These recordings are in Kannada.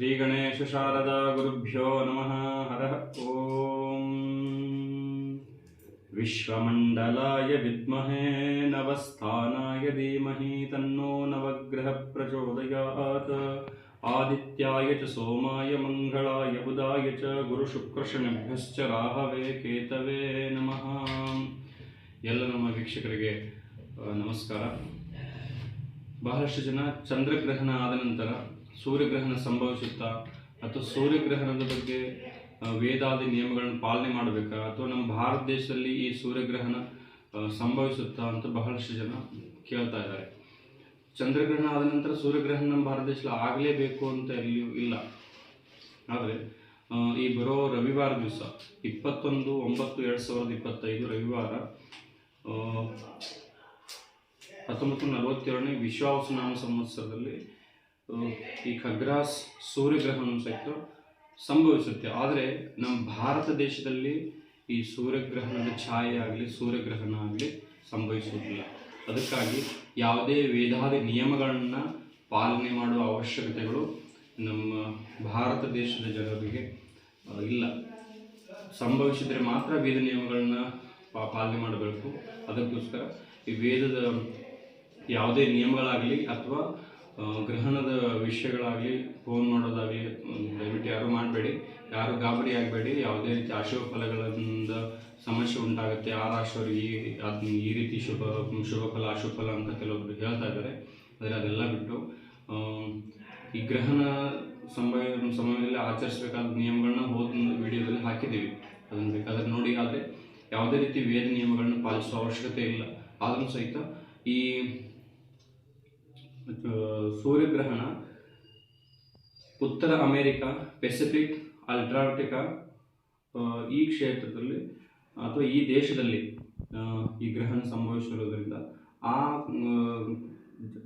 श्रीगणेशशारदा गुरुभ्यो नमः हरः ॐ विश्वमण्डलाय विद्महे नवस्थानाय धीमहि तन्नो नवग्रहः प्रचोदयात् आदित्याय च सोमाय मङ्गलाय बुधाय च गुरुशुक्रशनिभ्यश्च राहवे ಕೇತವೇ ನಮಃ ಎಲ್ಲ ನಮ್ಮ ವೀಕ್ಷಕರಿಗೆ ಆ, ನಮಸ್ಕಾರ ಬಹಳಷ್ಟು ಜನ ಚಂದ್ರಗ್ರಹಣ ಆದ ನಂತರ ಸೂರ್ಯಗ್ರಹಣ ಸಂಭವಿಸುತ್ತಾ, ಅಥವಾ ಸೂರ್ಯಗ್ರಹಣದ ಬಗ್ಗೆ ವೇದಾದಿ ನಿಯಮಗಳನ್ನು ಪಾಲನೆ ಮಾಡಬೇಕಾ, ಅಥವಾ ನಮ್ಮ ಭಾರತ ದೇಶದಲ್ಲಿ ಈ ಸೂರ್ಯಗ್ರಹಣ ಸಂಭವಿಸುತ್ತಾ ಅಂತ ಬಹಳಷ್ಟು ಜನ ಕೇಳ್ತಾ ಇದ್ದಾರೆ. ಚಂದ್ರಗ್ರಹಣ ಆದ ನಂತರ ಸೂರ್ಯಗ್ರಹಣ ನಮ್ಮ ಭಾರತ ದೇಶದಲ್ಲಿ ಆಗಲೇಬೇಕು ಅಂತ ಎಲ್ಲಿಯೂ ಇಲ್ಲ. ಆದರೆ ಈ ಬರೋ ರವಿವಾರ ದಿವಸ, ಇಪ್ಪತ್ತೊಂದು, ಒಂಬತ್ತು, ಎರಡು ಸಾವಿರದ ಇಪ್ಪತ್ತೈದು ರವಿವಾರ ಹತ್ತೊಂಬತ್ತು ನಲವತ್ತೇಳನೇ ವಿಶ್ವಾವಸನಾಮ ಸಂವತ್ಸರದಲ್ಲಿ ಈ ಖಗ್ರಾಸ್ ಸೂರ್ಯಗ್ರಹಣ ಸಹಿತ ಸಂಭವಿಸುತ್ತೆ. ಆದರೆ ನಮ್ಮ ಭಾರತ ದೇಶದಲ್ಲಿ ಈ ಸೂರ್ಯಗ್ರಹಣದ ಛಾಯೆ ಆಗಲಿ, ಸೂರ್ಯಗ್ರಹಣ ಆಗಲಿ ಸಂಭವಿಸುವುದಿಲ್ಲ. ಅದಕ್ಕಾಗಿ ಯಾವುದೇ ವೇದಾದಿ ನಿಯಮಗಳನ್ನು ಪಾಲನೆ ಮಾಡುವ ಅವಶ್ಯಕತೆಗಳು ನಮ್ಮ ಭಾರತ ದೇಶದ ಜನರಿಗೆ ಇಲ್ಲ. ಸಂಭವಿಸಿದರೆ ಮಾತ್ರ ವೇದ ನಿಯಮಗಳನ್ನ ಪಾಲನೆ ಮಾಡಬೇಕು. ಅದಕ್ಕೋಸ್ಕರ ಈ ವೇದದ ಯಾವುದೇ ನಿಯಮಗಳಾಗಲಿ ಅಥವಾ ಗ್ರಹಣದ ವಿಷಯಗಳಾಗಲಿ ಫೋನ್ ಮಾಡೋದಾಗಲಿ ದಯವಿಟ್ಟು ಯಾರು ಮಾಡಬೇಡಿ. ಯಾರು ಗಾಬರಿ ಆಗಬೇಡಿ. ಯಾವುದೇ ರೀತಿ ಅಶುಭ ಫಲಗಳಿಂದ ಸಮಸ್ಯೆ ಉಂಟಾಗುತ್ತೆ. ಆ ರಾಶಿಯವರಿಗೆ ಈ ಈ ರೀತಿ ಶುಭ ಶುಭ ಫಲ, ಅಶುಭ ಫಲ ಅಂತ ಕೆಲವೊಬ್ಬರು ಹೇಳ್ತಾ ಇದ್ದಾರೆ. ಆದರೆ ಅದೆಲ್ಲ ಬಿಟ್ಟು ಈ ಗ್ರಹಣ ಸಮಯ ಸಮಯದಲ್ಲಿ ಆಚರಿಸಬೇಕಾದ ನಿಯಮಗಳನ್ನ ಹೋದ ವಿಡಿಯೋದಲ್ಲಿ ಹಾಕಿದ್ದೀವಿ. ಅದನ್ನು ಬೇಕಾದ್ರೆ ನೋಡಿ. ಆದರೆ ಯಾವುದೇ ರೀತಿ ವೇದ ನಿಯಮಗಳನ್ನು ಪಾಲಿಸುವ ಅವಶ್ಯಕತೆ ಇಲ್ಲ. ಆದರೂ ಸಹಿತ ಈ ಸೂರ್ಯಗ್ರಹಣ ಉತ್ತರ ಅಮೇರಿಕಾ ಪೆಸಿಫಿಕ್ ಅಲ್ಟ್ರಾಂಟಿಕಾ ಈ ಕ್ಷೇತ್ರದಲ್ಲಿ ಅಥವಾ ಈ ದೇಶದಲ್ಲಿ ಈ ಗ್ರಹಣ ಸಂಭವಿಸಿರೋದ್ರಿಂದ ಆ,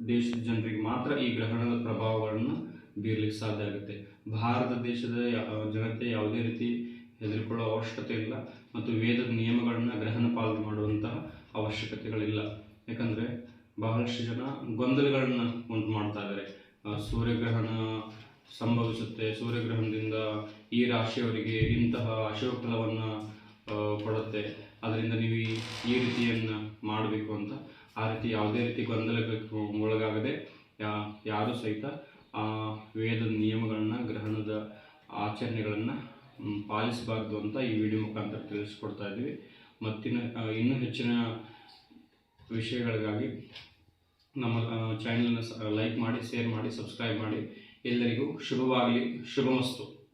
ದೇಶದ ಜನರಿಗೆ ಮಾತ್ರ ಈ ಗ್ರಹಣದ ಪ್ರಭಾವಗಳನ್ನು ಬೀರಲಿಕ್ಕೆ ಸಾಧ್ಯ ಆಗುತ್ತೆ. ಭಾರತ ದೇಶದ ಜನತೆ ಯಾವುದೇ ರೀತಿ ಹೆದರಿಕೊಳ್ಳೋ ಅವಶ್ಯಕತೆ ಇಲ್ಲ ಮತ್ತು ವೇದದ ನಿಯಮಗಳನ್ನು ಗ್ರಹಣ ಪಾಲನೆ ಮಾಡುವಂತಹ ಅವಶ್ಯಕತೆಗಳಿಲ್ಲ. ಯಾಕಂದರೆ ಬಹಳಷ್ಟು ಜನ ಗೊಂದಲಗಳನ್ನ ಉಂಟು ಮಾಡ್ತಾ ಸೂರ್ಯಗ್ರಹಣ ಸಂಭವಿಸುತ್ತೆ. ಸೂರ್ಯಗ್ರಹಣದಿಂದ ಈ ರಾಶಿಯವರಿಗೆ ಇಂತಹ ಅಶುಭ ಕೊಡುತ್ತೆ. ಅದರಿಂದ ನೀವು ಈ- ರೀತಿಯನ್ನು ಮಾಡಬೇಕು ಅಂತ. ಆ ರೀತಿ ಯಾವುದೇ ರೀತಿ ಗೊಂದಲಕ್ಕೆ ಒಳಗಾಗದೆ ಯಾರು ಯಾರೂ ಸಹಿತ, ಆ ವೇದದ ನಿಯಮಗಳನ್ನ, ಗ್ರಹಣದ ಆಚರಣೆಗಳನ್ನು ಪಾಲಿಸಬಾರ್ದು ಅಂತ ಈ ವಿಡಿಯೋ ಮುಖಾಂತರ ತಿಳಿಸ್ಕೊಡ್ತಾ ಇದ್ದೀವಿ. ಮತ್ತಿನ ಇನ್ನೂ ಹೆಚ್ಚಿನ ವಿಷಯಗಳಿಗಾಗಿ ನಮ್ಮ ಚಾನಲ್ನ ಲೈಕ್ ಮಾಡಿ ಶೇರ್ ಮಾಡಿ ಸಬ್ಸ್ಕ್ರೈಬ್ ಮಾಡಿ. ಎಲ್ಲರಿಗೂ ಶುಭವಾಗಲಿ ಶುಭಮಸ್ತು.